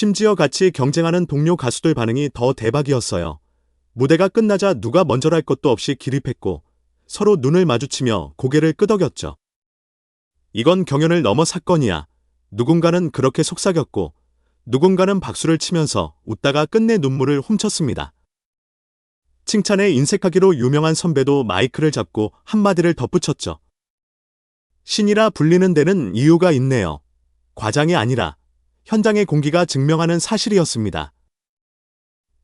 심지어 같이 경쟁하는 동료 가수들 반응이 더 대박이었어요. 무대가 끝나자 누가 먼저랄 것도 없이 기립했고 서로 눈을 마주치며 고개를 끄덕였죠. 이건 경연을 넘어 사건이야. 누군가는 그렇게 속삭였고 누군가는 박수를 치면서 웃다가 끝내 눈물을 훔쳤습니다. 칭찬에 인색하기로 유명한 선배도 마이크를 잡고 한마디를 덧붙였죠. 신이라 불리는 데는 이유가 있네요. 과장이 아니라 현장의 공기가 증명하는 사실이었습니다.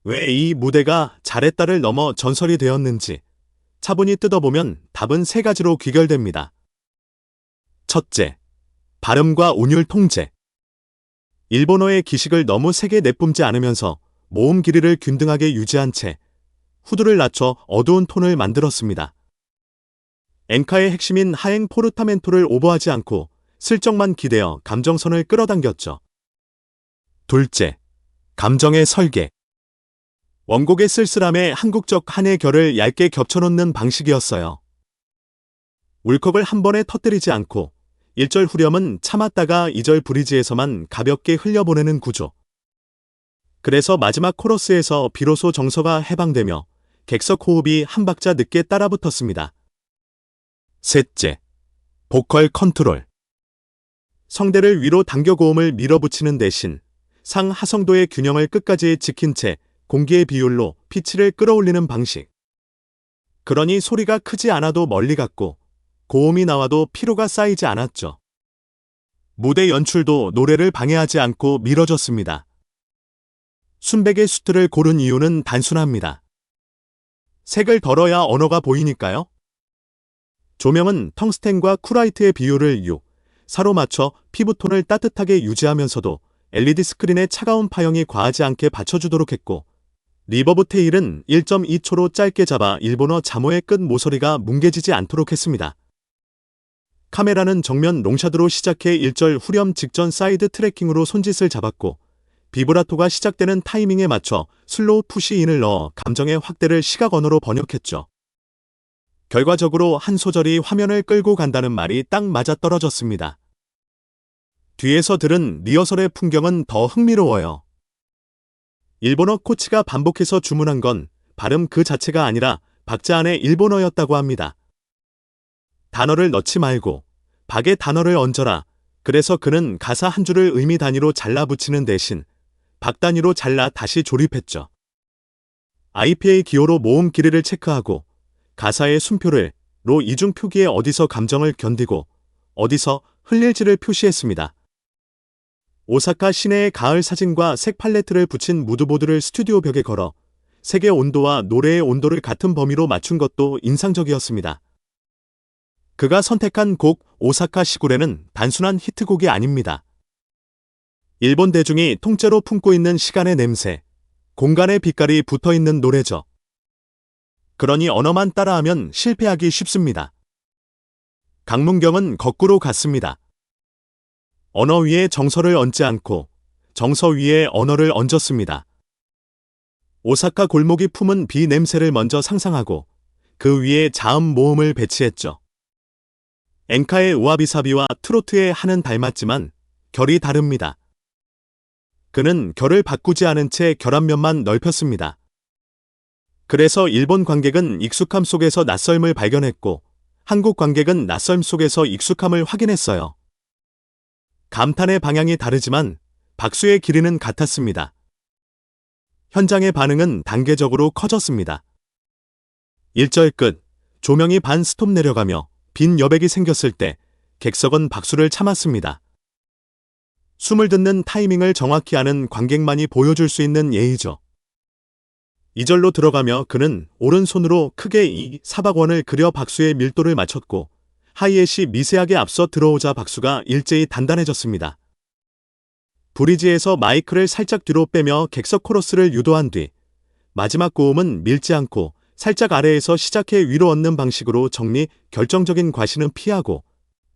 왜 이 무대가 잘했다를 넘어 전설이 되었는지 차분히 뜯어보면 답은 세 가지로 귀결됩니다. 첫째, 발음과 운율 통제. 일본어의 기식을 너무 세게 내뿜지 않으면서 모음 길이를 균등하게 유지한 채 후두를 낮춰 어두운 톤을 만들었습니다. 엔카의 핵심인 하행 포르타멘토를 오버하지 않고 슬쩍만 기대어 감정선을 끌어당겼죠. 둘째, 감정의 설계. 원곡의 쓸쓸함에 한국적 한의 결을 얇게 겹쳐놓는 방식이었어요. 울컥을 한 번에 터뜨리지 않고 1절 후렴은 참았다가 2절 브리지에서만 가볍게 흘려보내는 구조. 그래서 마지막 코러스에서 비로소 정서가 해방되며 객석 호흡이 한 박자 늦게 따라붙었습니다. 셋째, 보컬 컨트롤. 성대를 위로 당겨 고음을 밀어붙이는 대신 상하성도의 균형을 끝까지 지킨 채 공기의 비율로 피치를 끌어올리는 방식. 그러니 소리가 크지 않아도 멀리 갔고 고음이 나와도 피로가 쌓이지 않았죠. 무대 연출도 노래를 방해하지 않고 밀어줬습니다. 순백의 수트를 고른 이유는 단순합니다. 색을 덜어야 언어가 보이니까요. 조명은 텅스텐과 쿨라이트의 비율을 6, 4로 맞춰 피부톤을 따뜻하게 유지하면서도 LED 스크린의 차가운 파형이 과하지 않게 받쳐주도록 했고, 리버브 테일은 1.2초로 짧게 잡아 일본어 자모의 끝 모서리가 뭉개지지 않도록 했습니다. 카메라는 정면 롱샷으로 시작해 1절 후렴 직전 사이드 트래킹으로 손짓을 잡았고, 비브라토가 시작되는 타이밍에 맞춰 슬로우 푸시인을 넣어 감정의 확대를 시각 언어로 번역했죠. 결과적으로 한 소절이 화면을 끌고 간다는 말이 딱 맞아떨어졌습니다. 뒤에서 들은 리허설의 풍경은 더 흥미로워요. 일본어 코치가 반복해서 주문한 건 발음 그 자체가 아니라 박자 안에 일본어였다고 합니다. 단어를 넣지 말고 박에 단어를 얹어라. 그래서 그는 가사 한 줄을 의미 단위로 잘라 붙이는 대신 박 단위로 잘라 다시 조립했죠. IPA 기호로 모음 길이를 체크하고 가사의 순표를 로 이중 표기에 어디서 감정을 견디고 어디서 흘릴지를 표시했습니다. 오사카 시내의 가을 사진과 색 팔레트를 붙인 무드보드를 스튜디오 벽에 걸어 색의 온도와 노래의 온도를 같은 범위로 맞춘 것도 인상적이었습니다. 그가 선택한 곡 오사카 시구레는 단순한 히트곡이 아닙니다. 일본 대중이 통째로 품고 있는 시간의 냄새, 공간의 빛깔이 붙어 있는 노래죠. 그러니 언어만 따라하면 실패하기 쉽습니다. 강문경은 거꾸로 갔습니다. 언어 위에 정서를 얹지 않고 정서 위에 언어를 얹었습니다. 오사카 골목이 품은 비 냄새를 먼저 상상하고 그 위에 자음 모음을 배치했죠. 엔카의 우아비사비와 트로트의 한은 닮았지만 결이 다릅니다. 그는 결을 바꾸지 않은 채 결합면만 넓혔습니다. 그래서 일본 관객은 익숙함 속에서 낯설음을 발견했고 한국 관객은 낯설음 속에서 익숙함을 확인했어요. 감탄의 방향이 다르지만 박수의 길이는 같았습니다. 현장의 반응은 단계적으로 커졌습니다. 1절 끝, 조명이 반 스톱 내려가며 빈 여백이 생겼을 때 객석은 박수를 참았습니다. 숨을 듣는 타이밍을 정확히 아는 관객만이 보여줄 수 있는 예의죠. 2절로 들어가며 그는 오른손으로 크게 이 사박원을 그려 박수의 밀도를 맞췄고 하이햇이 미세하게 앞서 들어오자 박수가 일제히 단단해졌습니다. 브리지에서 마이크를 살짝 뒤로 빼며 객석 코러스를 유도한 뒤 마지막 고음은 밀지 않고 살짝 아래에서 시작해 위로 얻는 방식으로 정리, 결정적인 과시는 피하고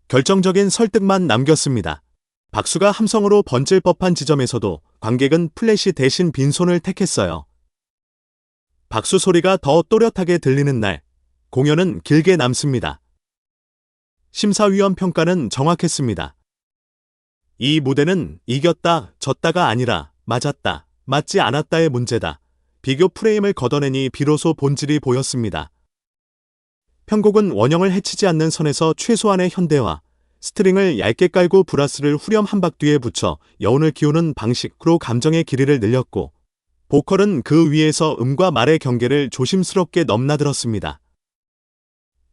결정적인 설득만 남겼습니다. 박수가 함성으로 번질 법한 지점에서도 관객은 플래시 대신 빈손을 택했어요. 박수 소리가 더 또렷하게 들리는 날, 공연은 길게 남습니다. 심사위원 평가는 정확했습니다. 이 무대는 이겼다, 졌다가 아니라 맞았다, 맞지 않았다의 문제다. 비교 프레임을 걷어내니 비로소 본질이 보였습니다. 편곡은 원형을 해치지 않는 선에서 최소한의 현대화, 스트링을 얇게 깔고 브라스를 후렴 한 박 뒤에 붙여 여운을 기우는 방식으로 감정의 길이를 늘렸고, 보컬은 그 위에서 음과 말의 경계를 조심스럽게 넘나들었습니다.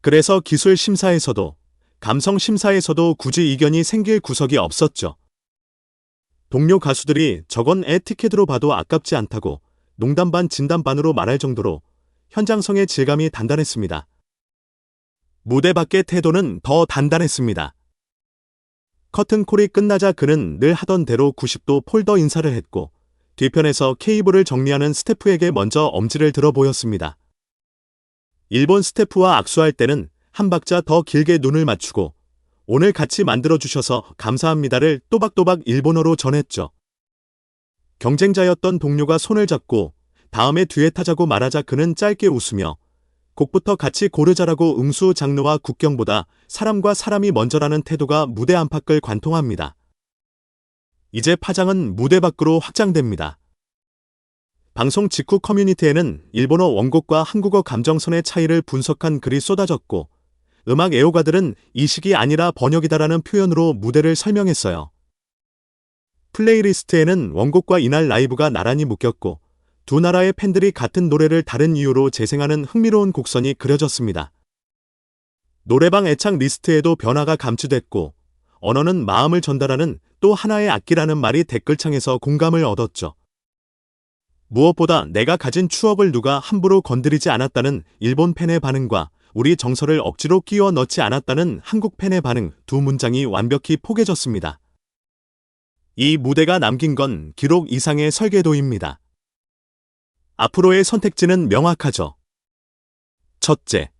그래서 기술 심사에서도, 감성 심사에서도 굳이 이견이 생길 구석이 없었죠. 동료 가수들이 저건 에티켓으로 봐도 아깝지 않다고 농담 반 진담 반으로 말할 정도로 현장성의 질감이 단단했습니다. 무대 밖의 태도는 더 단단했습니다. 커튼콜이 끝나자 그는 늘 하던 대로 90도 폴더 인사를 했고 뒤편에서 케이블을 정리하는 스태프에게 먼저 엄지를 들어 보였습니다. 일본 스태프와 악수할 때는 한 박자 더 길게 눈을 맞추고 오늘 같이 만들어주셔서 감사합니다를 또박또박 일본어로 전했죠. 경쟁자였던 동료가 손을 잡고 다음에 듀엣하자고 말하자 그는 짧게 웃으며 곡부터 같이 고르자라고 응수 장르와 국경보다 사람과 사람이 먼저라는 태도가 무대 안팎을 관통합니다. 이제 파장은 무대 밖으로 확장됩니다. 방송 직후 커뮤니티에는 일본어 원곡과 한국어 감정선의 차이를 분석한 글이 쏟아졌고 음악 애호가들은 이식이 아니라 번역이다라는 표현으로 무대를 설명했어요. 플레이리스트에는 원곡과 이날 라이브가 나란히 묶였고 두 나라의 팬들이 같은 노래를 다른 이유로 재생하는 흥미로운 곡선이 그려졌습니다. 노래방 애창 리스트에도 변화가 감추됐고 언어는 마음을 전달하는 또 하나의 악기라는 말이 댓글창에서 공감을 얻었죠. 무엇보다 내가 가진 추억을 누가 함부로 건드리지 않았다는 일본 팬의 반응과 우리 정서를 억지로 끼워 넣지 않았다는 한국 팬의 반응 두 문장이 완벽히 포개졌습니다. 이 무대가 남긴 건 기록 이상의 설계도입니다. 앞으로의 선택지는 명확하죠. 첫째,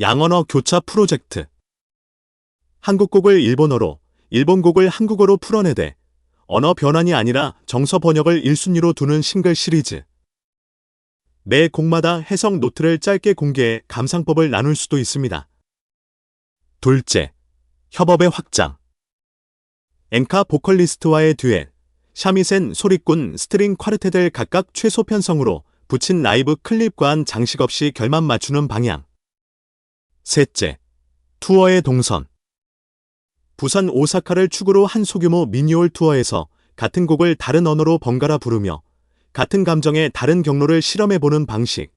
양언어 교차 프로젝트. 한국 곡을 일본어로, 일본 곡을 한국어로 풀어내되 언어 변환이 아니라 정서 번역을 1순위로 두는 싱글 시리즈. 매 곡마다 해석 노트를 짧게 공개해 감상법을 나눌 수도 있습니다. 둘째, 협업의 확장. 엔카 보컬리스트와의 듀엣, 샤미센 소리꾼 스트링 콰르테들 각각 최소 편성으로 붙인 라이브 클립과 한 장식 없이 결만 맞추는 방향. 셋째, 투어의 동선. 부산 오사카를 축으로 한 소규모 미니홀 투어에서 같은 곡을 다른 언어로 번갈아 부르며 같은 감정의 다른 경로를 실험해보는 방식.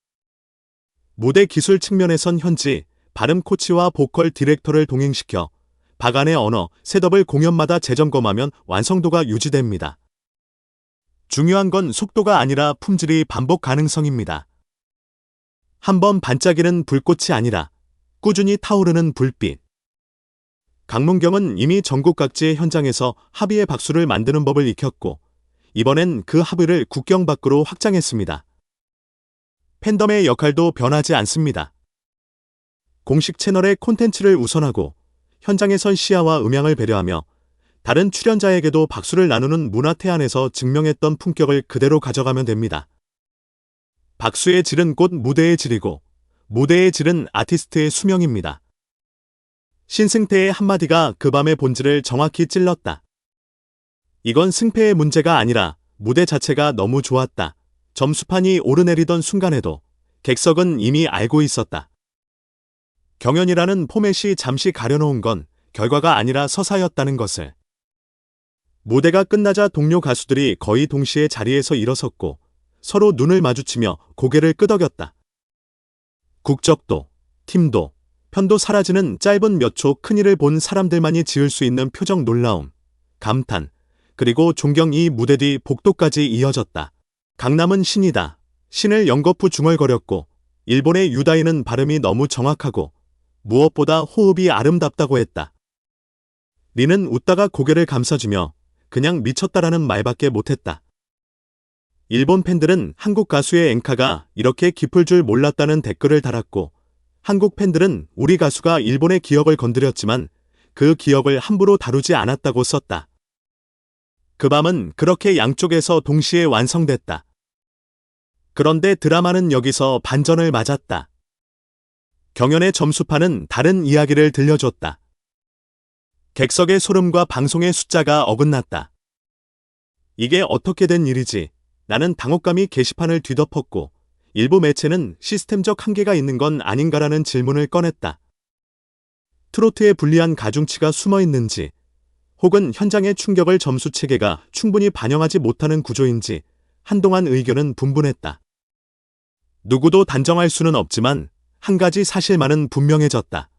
무대 기술 측면에선 현지, 발음 코치와 보컬 디렉터를 동행시켜 박안의 언어, 셋업을 공연마다 재점검하면 완성도가 유지됩니다. 중요한 건 속도가 아니라 품질이 반복 가능성입니다. 한 번 반짝이는 불꽃이 아니라 꾸준히 타오르는 불빛. 강문경은 이미 전국 각지의 현장에서 합의의 박수를 만드는 법을 익혔고 이번엔 그 합의를 국경 밖으로 확장했습니다. 팬덤의 역할도 변하지 않습니다. 공식 채널의 콘텐츠를 우선하고 현장에선 시야와 음향을 배려하며 다른 출연자에게도 박수를 나누는 문화 태 안에서 증명했던 품격을 그대로 가져가면 됩니다. 박수의 질은 곧 무대의 질이고 무대의 질은 아티스트의 수명입니다. 신승태의 한마디가 그 밤의 본질을 정확히 찔렀다. 이건 승패의 문제가 아니라 무대 자체가 너무 좋았다. 점수판이 오르내리던 순간에도 객석은 이미 알고 있었다. 경연이라는 포맷이 잠시 가려놓은 건 결과가 아니라 서사였다는 것을. 무대가 끝나자 동료 가수들이 거의 동시에 자리에서 일어섰고 서로 눈을 마주치며 고개를 끄덕였다. 국적도, 팀도, 편도 사라지는 짧은 몇 초 큰일을 본 사람들만이 지을 수 있는 표정 놀라움, 감탄, 그리고 존경 이 무대 뒤 복도까지 이어졌다. 강남은 신이다. 신을 연거푸 중얼거렸고 일본의 유다인은 발음이 너무 정확하고 무엇보다 호흡이 아름답다고 했다. 리는 웃다가 고개를 감싸주며 그냥 미쳤다라는 말밖에 못했다. 일본 팬들은 한국 가수의 앵카가 이렇게 깊을 줄 몰랐다는 댓글을 달았고 한국 팬들은 우리 가수가 일본의 기억을 건드렸지만 그 기억을 함부로 다루지 않았다고 썼다. 그 밤은 그렇게 양쪽에서 동시에 완성됐다. 그런데 드라마는 여기서 반전을 맞았다. 경연의 점수판은 다른 이야기를 들려줬다. 객석의 소름과 방송의 숫자가 어긋났다. 이게 어떻게 된 일이지? 나는 당혹감이 게시판을 뒤덮었고 일부 매체는 시스템적 한계가 있는 건 아닌가라는 질문을 꺼냈다. 트로트에 불리한 가중치가 숨어 있는지 혹은 현장의 충격을 점수 체계가 충분히 반영하지 못하는 구조인지 한동안 의견은 분분했다. 누구도 단정할 수는 없지만 한 가지 사실만은 분명해졌다.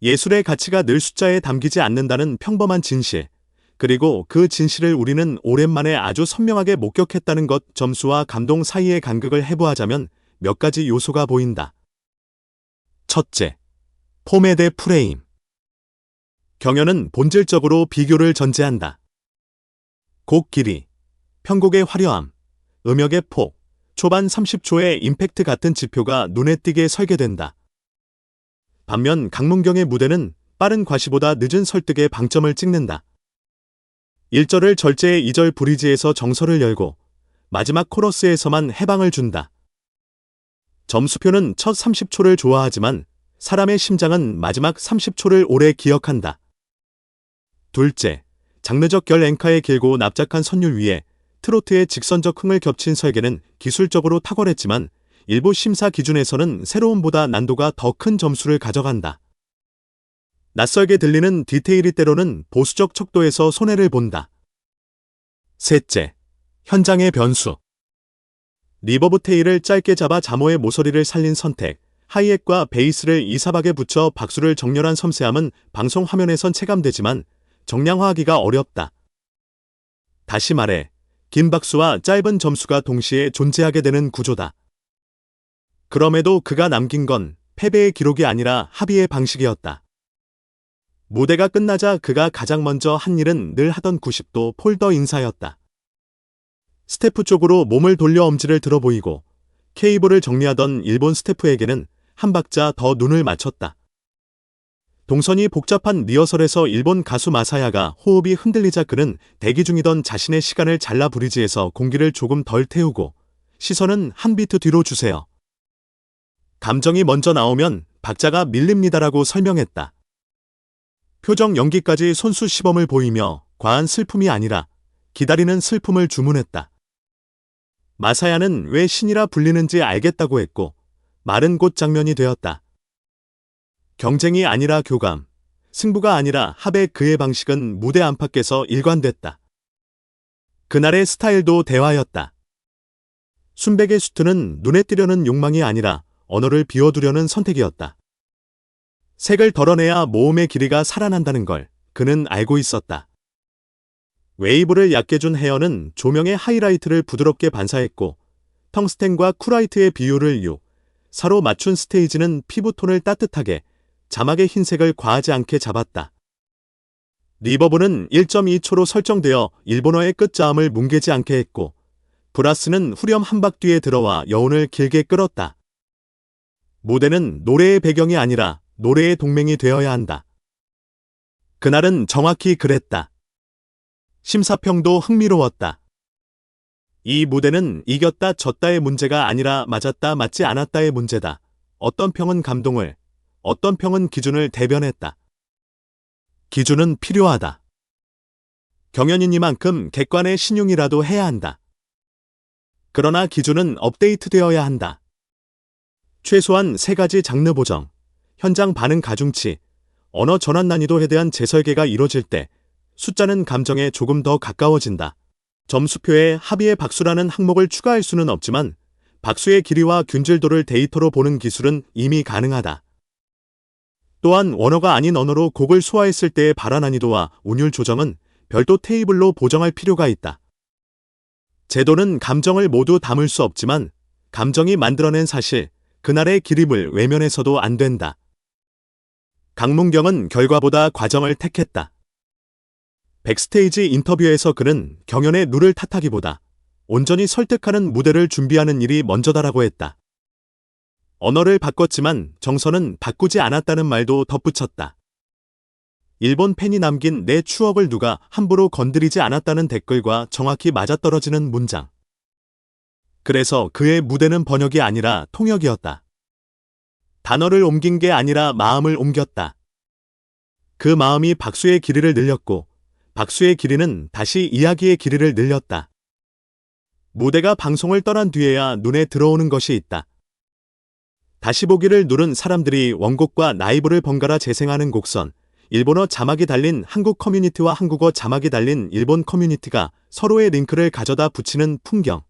예술의 가치가 늘 숫자에 담기지 않는다는 평범한 진실, 그리고 그 진실을 우리는 오랜만에 아주 선명하게 목격했다는 것 점수와 감동 사이의 간극을 해부하자면 몇 가지 요소가 보인다. 첫째, 대 프레임. 경연은 본질적으로 비교를 전제한다. 곡 길이, 편곡의 화려함, 음역의 폭, 초반 30초의 임팩트 같은 지표가 눈에 띄게 설계된다. 반면 강문경의 무대는 빠른 과시보다 늦은 설득에 방점을 찍는다. 1절을 절제의 2절 브리지에서 정서를 열고 마지막 코러스에서만 해방을 준다. 점수표는 첫 30초를 좋아하지만 사람의 심장은 마지막 30초를 오래 기억한다. 둘째, 장르적 결 앵카의 길고 납작한 선율 위에 트로트의 직선적 흥을 겹친 설계는 기술적으로 탁월했지만 일부 심사 기준에서는 새로움보다 난도가 더 큰 점수를 가져간다. 낯설게 들리는 디테일이 때로는 보수적 척도에서 손해를 본다. 셋째, 현장의 변수. 리버브 테일을 짧게 잡아 자모의 모서리를 살린 선택, 하이햇과 베이스를 이사박에 붙여 박수를 정렬한 섬세함은 방송 화면에선 체감되지만 정량화하기가 어렵다. 다시 말해, 긴 박수와 짧은 점수가 동시에 존재하게 되는 구조다. 그럼에도 그가 남긴 건 패배의 기록이 아니라 합의의 방식이었다. 무대가 끝나자 그가 가장 먼저 한 일은 늘 하던 90도 폴더 인사였다. 스태프 쪽으로 몸을 돌려 엄지를 들어 보이고 케이블을 정리하던 일본 스태프에게는 한 박자 더 눈을 맞췄다. 동선이 복잡한 리허설에서 일본 가수 마사야가 호흡이 흔들리자 그는 대기 중이던 자신의 시간을 잘라 브리지에서 공기를 조금 덜 태우고 시선은 한 비트 뒤로 주세요. 감정이 먼저 나오면 박자가 밀립니다라고 설명했다. 표정 연기까지 손수 시범을 보이며 과한 슬픔이 아니라 기다리는 슬픔을 주문했다. 마사야는 왜 신이라 불리는지 알겠다고 했고 말은 곧 장면이 되었다. 경쟁이 아니라 교감, 승부가 아니라 합의 그의 방식은 무대 안팎에서 일관됐다. 그날의 스타일도 대화였다. 순백의 수트는 눈에 띄려는 욕망이 아니라 언어를 비워두려는 선택이었다. 색을 덜어내야 모음의 길이가 살아난다는 걸 그는 알고 있었다. 웨이브를 얕게 준 헤어는 조명의 하이라이트를 부드럽게 반사했고 텅스텐과 쿠라이트의 비율을 6, 사로 맞춘 스테이지는 피부톤을 따뜻하게 자막의 흰색을 과하지 않게 잡았다. 리버브는 1.2초로 설정되어 일본어의 끝자음을 뭉개지 않게 했고 브라스는 후렴 한박 뒤에 들어와 여운을 길게 끌었다. 무대는 노래의 배경이 아니라 노래의 동맹이 되어야 한다. 그날은 정확히 그랬다. 심사평도 흥미로웠다. 이 무대는 이겼다 졌다의 문제가 아니라 맞았다 맞지 않았다의 문제다. 어떤 평은 감동을, 어떤 평은 기준을 대변했다. 기준은 필요하다. 경연이니만큼 객관의 신용이라도 해야 한다. 그러나 기준은 업데이트되어야 한다. 최소한 세 가지 장르 보정, 현장 반응 가중치, 언어 전환 난이도에 대한 재설계가 이뤄질 때 숫자는 감정에 조금 더 가까워진다. 점수표에 합의의 박수라는 항목을 추가할 수는 없지만 박수의 길이와 균질도를 데이터로 보는 기술은 이미 가능하다. 또한 원어가 아닌 언어로 곡을 소화했을 때의 발화 난이도와 운율 조정은 별도 테이블로 보정할 필요가 있다. 제도는 감정을 모두 담을 수 없지만 감정이 만들어낸 사실, 그날의 기립을 외면해서도 안 된다. 강문경은 결과보다 과정을 택했다. 백스테이지 인터뷰에서 그는 경연의 누를 탓하기보다 온전히 설득하는 무대를 준비하는 일이 먼저다라고 했다. 언어를 바꿨지만 정서는 바꾸지 않았다는 말도 덧붙였다. 일본 팬이 남긴 내 추억을 누가 함부로 건드리지 않았다는 댓글과 정확히 맞아떨어지는 문장. 그래서 그의 무대는 번역이 아니라 통역이었다. 단어를 옮긴 게 아니라 마음을 옮겼다. 그 마음이 박수의 길이를 늘렸고 박수의 길이는 다시 이야기의 길이를 늘렸다. 무대가 방송을 떠난 뒤에야 눈에 들어오는 것이 있다. 다시 보기를 누른 사람들이 원곡과 라이브를 번갈아 재생하는 곡선, 일본어 자막이 달린 한국 커뮤니티와 한국어 자막이 달린 일본 커뮤니티가 서로의 링크를 가져다 붙이는 풍경.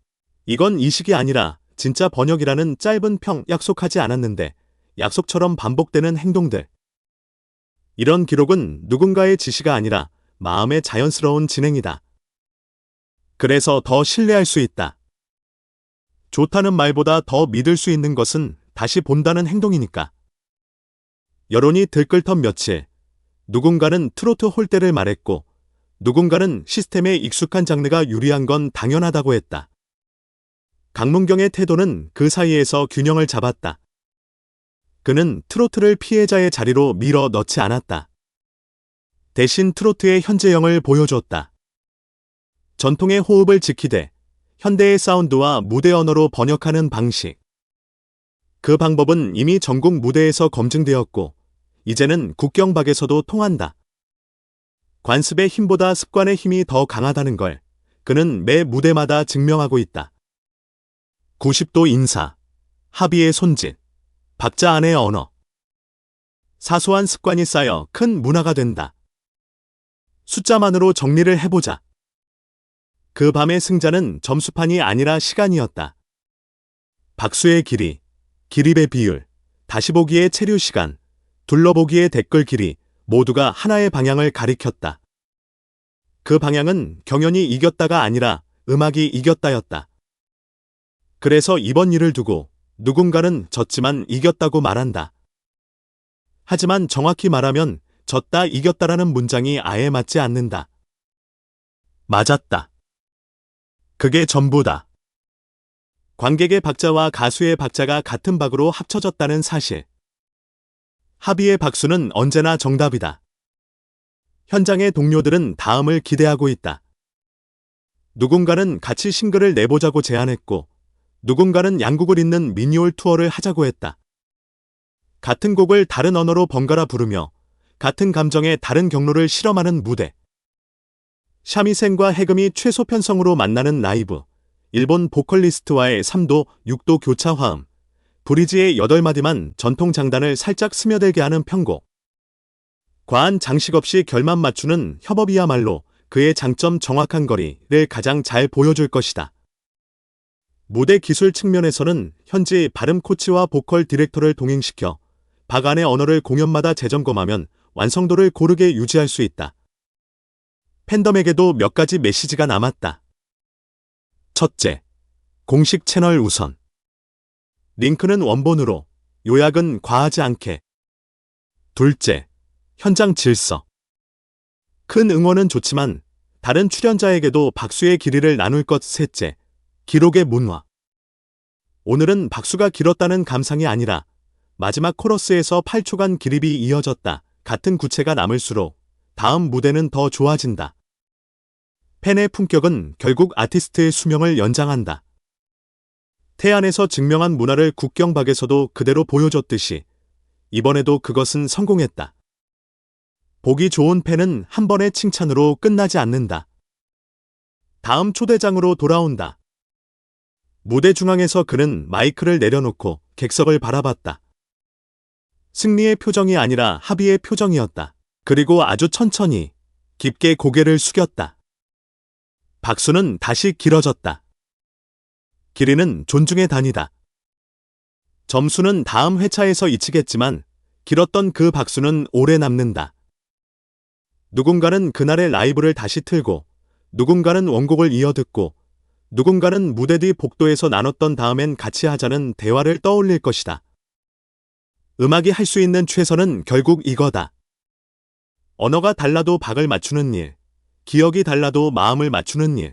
이건 이식이 아니라 진짜 번역이라는 짧은 평 약속하지 않았는데 약속처럼 반복되는 행동들. 이런 기록은 누군가의 지시가 아니라 마음의 자연스러운 진행이다. 그래서 더 신뢰할 수 있다. 좋다는 말보다 더 믿을 수 있는 것은 다시 본다는 행동이니까. 여론이 들끓던 며칠, 누군가는 트로트 홀대를 말했고, 누군가는 시스템에 익숙한 장르가 유리한 건 당연하다고 했다. 강문경의 태도는 그 사이에서 균형을 잡았다. 그는 트로트를 피해자의 자리로 밀어 넣지 않았다. 대신 트로트의 현재형을 보여줬다. 전통의 호흡을 지키되 현대의 사운드와 무대 언어로 번역하는 방식. 그 방법은 이미 전국 무대에서 검증되었고, 이제는 국경 밖에서도 통한다. 관습의 힘보다 습관의 힘이 더 강하다는 걸 그는 매 무대마다 증명하고 있다. 90도 인사, 합의의 손짓, 박자 안의 언어. 사소한 습관이 쌓여 큰 문화가 된다. 숫자만으로 정리를 해보자. 그 밤의 승자는 점수판이 아니라 시간이었다. 박수의 길이, 기립의 비율, 다시 보기의 체류 시간, 둘러보기의 댓글 길이 모두가 하나의 방향을 가리켰다. 그 방향은 경연이 이겼다가 아니라 음악이 이겼다였다. 그래서 이번 일을 두고 누군가는 졌지만 이겼다고 말한다. 하지만 정확히 말하면 졌다 이겼다라는 문장이 아예 맞지 않는다. 맞았다. 그게 전부다. 관객의 박자와 가수의 박자가 같은 박으로 합쳐졌다는 사실. 합의의 박수는 언제나 정답이다. 현장의 동료들은 다음을 기대하고 있다. 누군가는 같이 싱글을 내보자고 제안했고, 누군가는 양국을 잇는 미니올 투어를 하자고 했다. 같은 곡을 다른 언어로 번갈아 부르며 같은 감정의 다른 경로를 실험하는 무대. 샤미센과 해금이 최소 편성으로 만나는 라이브. 일본 보컬리스트와의 3도, 6도 교차 화음. 브리지의 8마디만 전통 장단을 살짝 스며들게 하는 편곡. 과한 장식 없이 결만 맞추는 협업이야말로 그의 장점 정확한 거리를 가장 잘 보여줄 것이다. 무대 기술 측면에서는 현지 발음 코치와 보컬 디렉터를 동행시켜 박안의 언어를 공연마다 재점검하면 완성도를 고르게 유지할 수 있다. 팬덤에게도 몇 가지 메시지가 남았다. 첫째, 공식 채널 우선. 링크는 원본으로, 요약은 과하지 않게. 둘째, 현장 질서. 큰 응원은 좋지만 다른 출연자에게도 박수의 길이를 나눌 것 셋째, 기록의 문화. 오늘은 박수가 길었다는 감상이 아니라 마지막 코러스에서 8초간 기립이 이어졌다. 같은 구체가 남을수록 다음 무대는 더 좋아진다. 팬의 품격은 결국 아티스트의 수명을 연장한다. 태안에서 증명한 문화를 국경 밖에서도 그대로 보여줬듯이 이번에도 그것은 성공했다. 보기 좋은 팬은 한 번의 칭찬으로 끝나지 않는다. 다음 초대장으로 돌아온다. 무대 중앙에서 그는 마이크를 내려놓고 객석을 바라봤다. 승리의 표정이 아니라 합의의 표정이었다. 그리고 아주 천천히 깊게 고개를 숙였다. 박수는 다시 길어졌다. 길이는 존중의 단위다. 점수는 다음 회차에서 잊히겠지만 길었던 그 박수는 오래 남는다. 누군가는 그날의 라이브를 다시 틀고 누군가는 원곡을 이어듣고 누군가는 무대 뒤 복도에서 나눴던 다음엔 같이 하자는 대화를 떠올릴 것이다. 음악이 할 수 있는 최선은 결국 이거다. 언어가 달라도 박을 맞추는 일, 기억이 달라도 마음을 맞추는 일.